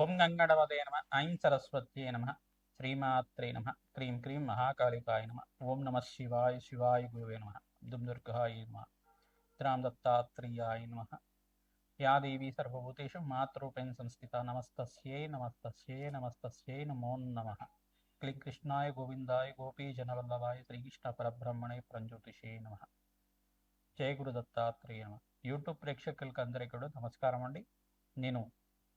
ఓం గంగడవదే నమ ఐం సరస్వత్యే నమ శ్రీమాత్రే నమ క్రీం క్రీం మహాకాళికాయ నమ ఓం నమ శివాయ శివాయ గురువే నమ దుమ్ దుర్గాయ నమ త్రాం దత్తాత్రేయాయ నమ యా దేవీ సర్వభూతేషు మాతృపేణ సంస్థిత నమస్తస్యై నమస్తస్యై నమస్తస్యై నమో నమ. క్లి కృష్ణాయ గోవిందాయ గోపీ శ్రీకృష్ణ పరబ్రహ్మణే ప్రంజ్యోతిషే నమ. జయ గురు దత్తాత్రేయ నమ. యూట్యూబ్ ప్రేక్షకులకు అందరికీ కూడా నమస్కారం అండి. నేను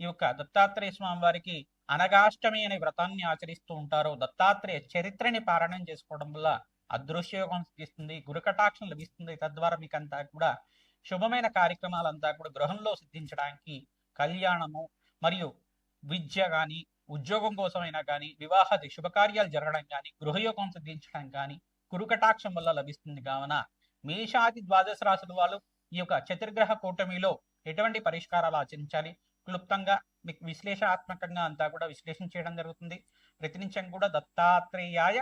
ఈ యొక్క దత్తాత్రేయ స్వామి వారికి అనగాష్టమి అనే వ్రతాన్ని ఆచరిస్తూ ఉంటారో. దత్తాత్రేయ చరిత్రని పారాయణం చేసుకోవడం వల్ల అదృశ్యయోగం సిద్ధిస్తుంది గురుకటాక్షం లభిస్తుంది. తద్వారా మీకు అంతా కూడా శుభమైన కార్యక్రమాలంతా కూడా గృహంలో సిద్ధించడానికి కళ్యాణము మరియు విద్య కానీ ఉద్యోగం కోసమైనా కానీ వివాహాది శుభకార్యాలు జరగడం కానీ గృహయోగం సిద్ధించడం కానీ కురుకటాక్షం వల్ల లభిస్తుంది. కావున మేషాది ద్వాదశ రాశుల వాళ్ళు ఈ యొక్క చతుర్గ్రహ కూటమిలో ఎటువంటి పరిష్కారాలు ఆచరించాలి? క్లుప్తంగా మీకు విశ్లేషణాత్మకంగా అంతా కూడా విశ్లేషణ చేయడం జరుగుతుంది. ప్రతినిత్యం కూడా దత్తాత్రేయాయ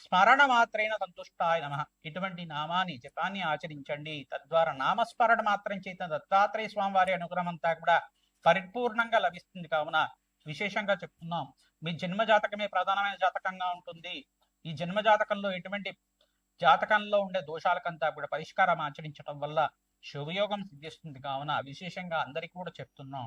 స్మరణ మాత్రైన సంతుష్టాయ నమ. ఇటువంటి నామాన్ని జపాన్ని ఆచరించండి. తద్వారా నామస్మరణ మాత్రం చేత దత్తాత్రేయ స్వామి వారి అనుగ్రహం అంతా కూడా పరిపూర్ణంగా లభిస్తుంది కావున విశేషంగా చెప్తున్నాం. మీ జన్మ జాతకమే ప్రధానమైన జాతకంగా ఉంటుంది. ఈ జన్మ జాతకంలో ఎటువంటి జాతకంలో ఉండే దోషాలకంతా కూడా పరిష్కారం ఆచరించడం వల్ల శుభయోగం సిద్ధిస్తుంది కావున విశేషంగా అందరికీ కూడా చెప్తున్నాం.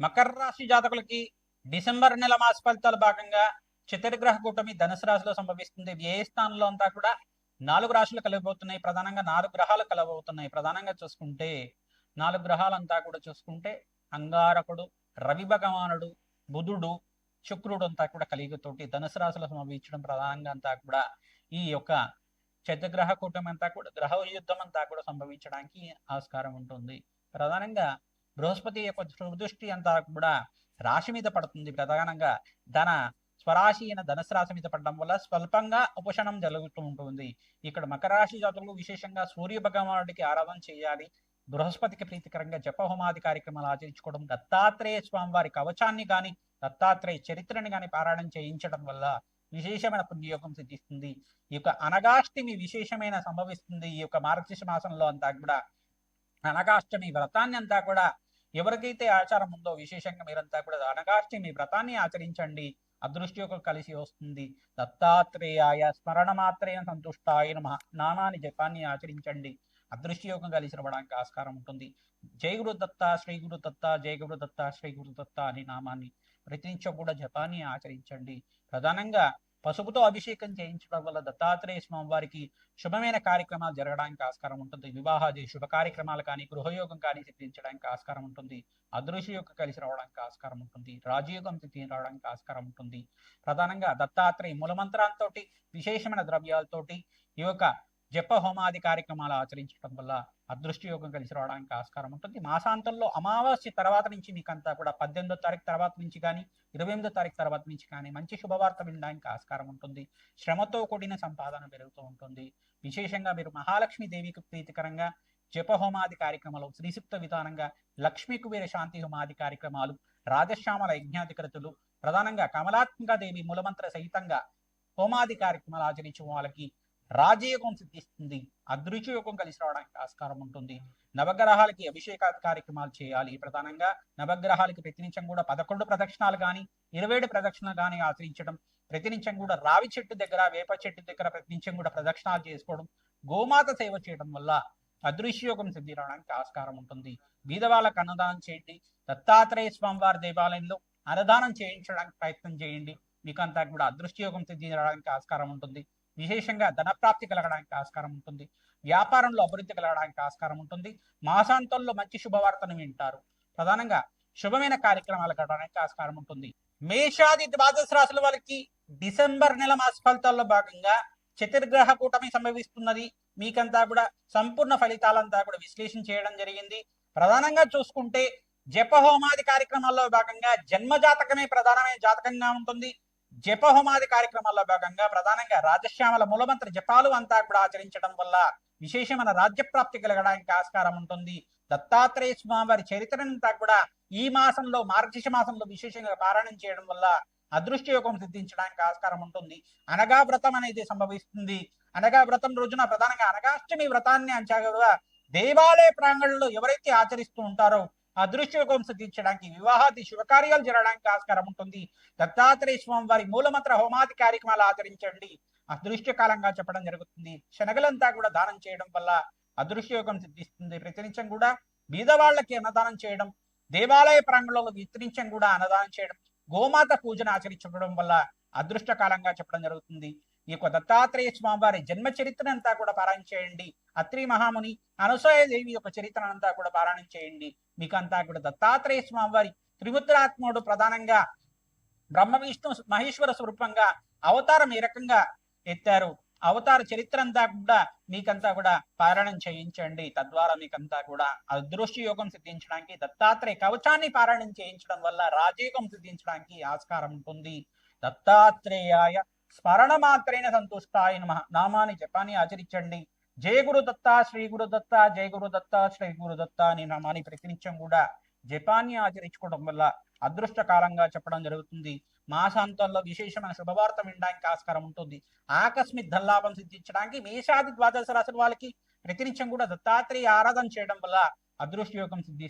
మకర రాశి జాతకులకి డిసెంబర్ నెల మాస ఫలితాల భాగంగా చిత్రగ్రహ కూటమి ధనుసు రాశిలో సంభవిస్తుంది. వ్యయ స్థానంలో అంతా కూడా నాలుగు రాశులు కలగబోతున్నాయి ప్రధానంగా నాలుగు గ్రహాలు కలవబోతున్నాయి. ప్రధానంగా చూసుకుంటే నాలుగు గ్రహాలంతా కూడా చూసుకుంటే అంగారకుడు రవి భగవానుడు బుధుడు శుక్రుడు అంతా కూడా కలిగితోటి ధనుసు రాశిలో సంభవించడం ప్రధానంగా అంతా కూడా ఈ యొక్క చతుర్గ్రహ కూటమి అంతా కూడా గ్రహ యుద్ధం అంతా కూడా సంభవించడానికి ఆస్కారం ఉంటుంది. ప్రధానంగా బృహస్పతి యొక్క దృష్టి అంతా కూడా రాశి మీద పడుతుంది ప్రధానంగా. ధన స్వరాశి అయిన ధనుసు రాశి మీద పడడం వల్ల స్వల్పంగా ఉపశమనం జరుగుతూ ఉంటుంది. ఇక్కడ మకర రాశి జాతకులు విశేషంగా సూర్య భగవానుడికి ఆరాధన చేయాలి. బృహస్పతికి ప్రీతికరంగా జపహోమాది కార్యక్రమాలు ఆచరించుకోవడం దత్తాత్రేయ స్వామి వారి కవచాన్ని గాని దత్తాత్రేయ చరిత్రని గాని పారాయణం చేయించడం వల్ల విశేషమైన పుణ్యయోగం సిద్ధిస్తుంది. ఈ యొక్క అనగాష్టమి విశేషమైన సంభవిస్తుంది. ఈ యొక్క మార్గశిష మాసంలో అంతా కూడా అనగాష్టమి వ్రతాన్ని అంతా కూడా ఎవరికైతే ఆచారం ఉందో విశేషంగా మీరంతా కూడా అనగాష్టమి వ్రతాన్ని ఆచరించండి. అదృష్టయోగం కలిసి వస్తుంది. దత్తాత్రేయాయ స్మరణ మాత్రేన సంతుష్టాయ నమ. నానాని జపాన్ని ఆచరించండి. అదృష్టయోగం కలిసి రావడానికి ఆస్కారం ఉంటుంది. జై గురు దత్త శ్రీ గురు దత్త జై గురు దత్త శ్రీ గురు దత్త అనే నామాన్ని ప్రతినిత్యం కూడా జపాన్ని ఆచరించండి. ప్రధానంగా పసుపుతో అభిషేకం చేయించడం వల్ల దత్తాత్రేయ స్వామి వారికి శుభమైన కార్యక్రమాలు జరగడానికి ఆస్కారం ఉంటుంది. వివాహాది శుభ కార్యక్రమాలు కానీ గృహయోగం కానీ సిద్ధించడానికి ఆస్కారం ఉంటుంది. అదృశ్య యొక్క కలిసి రావడానికి ఆస్కారం ఉంటుంది. రాజయోగం సిద్ధి రావడానికి ఆస్కారం ఉంటుంది. ప్రధానంగా దత్తాత్రేయ మూలమంత్రాలతోటి విశేషమైన ద్రవ్యాలతోటి ఈ యొక్క జప హోమాది కార్యక్రమాలు ఆచరించడం వల్ల అదృష్ట యోగం కలిసి రావడానికి ఆస్కారం ఉంటుంది. మాసాంతంలో అమావాస్య తర్వాత నుంచి మీకు అంతా కూడా పద్దెనిమిదో తారీఖు తర్వాత నుంచి కానీ ఇరవై ఎనిమిదో తారీఖు తర్వాత నుంచి కానీ మంచి శుభవార్త వినడానికి ఆస్కారం ఉంటుంది. శ్రమతో కూడిన సంపాదన పెరుగుతూ ఉంటుంది. విశేషంగా మీరు మహాలక్ష్మి దేవికి ప్రీతికరంగా జపహోమాది కార్యక్రమాలు శ్రీసిప్త విధానంగా లక్ష్మీ కుబేర శాంతి హోమాది కార్యక్రమాలు రాజశ్యామల యజ్ఞాధికృతులు ప్రధానంగా కమలాత్మక దేవి మూలమంత్ర సహితంగా హోమాది కార్యక్రమాలు ఆచరించడం వాళ్ళకి రాజయోగం సిద్ధిస్తుంది. అదృశ్య యోగం కలిసి రావడానికి ఆస్కారం ఉంటుంది. నవగ్రహాలకి అభిషేక కార్యక్రమాలు చేయాలి. ప్రధానంగా నవగ్రహాలకి ప్రతినిత్యం కూడా పదకొండు ప్రదక్షిణాలు కానీ ఇరవై ఏడు ప్రదక్షిణలు కానీ ఆచరించడం ప్రతినిత్యం కూడా రావి చెట్టు దగ్గర వేప చెట్టు దగ్గర ప్రతినిత్యం కూడా ప్రదక్షిణాలు చేసుకోవడం గోమాత సేవ చేయడం వల్ల అదృశ్య యోగం సిద్ధి రావడానికి ఆస్కారం ఉంటుంది. బీదవాళ్ళకు అన్నదానం చేయండి. దత్తాత్రేయ స్వామివారి దేవాలయంలో అన్నదానం చేయించడానికి ప్రయత్నం చేయండి. మీకు అంతా కూడా అదృష్టయోగం సిద్ధి రావడానికి ఆస్కారం ఉంటుంది. విశేషంగా ధనప్రాప్తి కలగడానికి ఆస్కారం ఉంటుంది. వ్యాపారంలో అభివృద్ధి కలగడానికి ఆస్కారం ఉంటుంది. మాసాంతంలో మంచి శుభవార్తను వింటారు. ప్రధానంగా శుభమైన కార్యక్రమాలు కలగడానికి ఆస్కారం ఉంటుంది. మేషాది ద్వాదశ రాశుల వాళ్ళకి డిసెంబర్ నెల మాస ఫలితాల్లో భాగంగా చతుర్గ్రహ కూటమి సంభవిస్తున్నది. మీకంతా కూడా సంపూర్ణ ఫలితాలంతా కూడా విశ్లేషణ చేయడం జరిగింది. ప్రధానంగా చూసుకుంటే జపహోమాది కార్యక్రమాల్లో భాగంగా జన్మ జాతకమే ప్రధానమైన జాతకంగా ఉంటుంది. జపహోమాది కార్యక్రమాల్లో భాగంగా ప్రధానంగా రాజశ్యామల మూలమంత్ర జపాలు అంతా కూడా ఆచరించడం వల్ల విశేషమైన రాజ్యప్రాప్తి కలగడానికి ఆస్కారం ఉంటుంది. దత్తాత్రేయ స్వామి వారి చరిత్రనంతా కూడా ఈ మాసంలో మార్గశిష మాసంలో విశేషంగా పారాయణం చేయడం వల్ల అదృష్ట యోగం సిద్ధించడానికి ఆస్కారం ఉంటుంది. అనగా వ్రతం అనేది సంభవిస్తుంది. అనగా వ్రతం రోజున ప్రధానంగా అనగాష్టమి వ్రతాన్ని అంచగా దేవాలయ ప్రాంగణంలో ఎవరైతే ఆచరిస్తూ ఉంటారో అదృశ్య యోగం సిద్ధించడానికి వివాహాది శుభకార్యాలు జరగడానికి ఆస్కారం ఉంటుంది. దత్తాత్రేయ స్వామి వారి మూలమంత్ర హోమాది కార్యక్రమాలు ఆచరించండి. అదృశ్య కాలంగా చెప్పడం జరుగుతుంది. శనగలంతా కూడా దానం చేయడం వల్ల అదృష్టయోగం సిద్ధిస్తుంది. ప్రతినిత్యం కూడా బీదవాళ్ళకి అన్నదానం చేయడం దేవాలయ ప్రాంగణంలో విస్తరించం కూడా అన్నదానం చేయడం గోమాత పూజను ఆచరించడం వల్ల అదృష్ట కాలంగా చెప్పడం జరుగుతుంది. ఈ యొక్క దత్తాత్రేయ స్వామివారి జన్మ చరిత్ర అంతా కూడా పారాయణ చేయండి. అత్రి మహాముని అనసూయ దేవి యొక్క చరిత్ర అంతా కూడా పారాయణం చేయండి. మీకు అంతా కూడా దత్తాత్రేయ స్వామివారి త్రిముద్రాత్ముడు ప్రధానంగా బ్రహ్మ విష్ణు మహేశ్వర స్వరూపంగా అవతారం ఏ రకంగా ఎత్తారు? అవతార చరిత్ర అంతా కూడా మీకంతా కూడా పారాయణం చేయించండి. తద్వారా మీకంతా కూడా అదృష్టి యోగం సిద్ధించడానికి దత్తాత్రేయ కవచాన్ని పారాయణం చేయించడం వల్ల రాజయోగం సిద్ధించడానికి ఆస్కారం ఉంటుంది. దత్తాత్రేయాయ స్మరణ మాత్రైన సంతుష్టాయ నమ. నామాన్ని జపాన్ని ఆచరించండి. జయ గురు దత్త శ్రీ గురు దత్త జయ గురు దత్త శ్రీ గురు దత్త అనే నామాన్ని ప్రతినిత్యం కూడా జపాన్ని ఆచరించుకోవడం వల్ల అదృష్ట కాలంగా చెప్పడం జరుగుతుంది. మాసాంతంలో విశేషమైన శుభవార్త వినడానికి ఆస్కారం ఉంటుంది. ఆకస్మిక ధల్లాభం సిద్ధించడానికి మేషాది ద్వాదశ రాశుల వాళ్ళకి ప్రతినిత్యం కూడా దత్తాత్రేయ ఆరాధన చేయడం వల్ల అదృష్ట యోగం సిద్ధి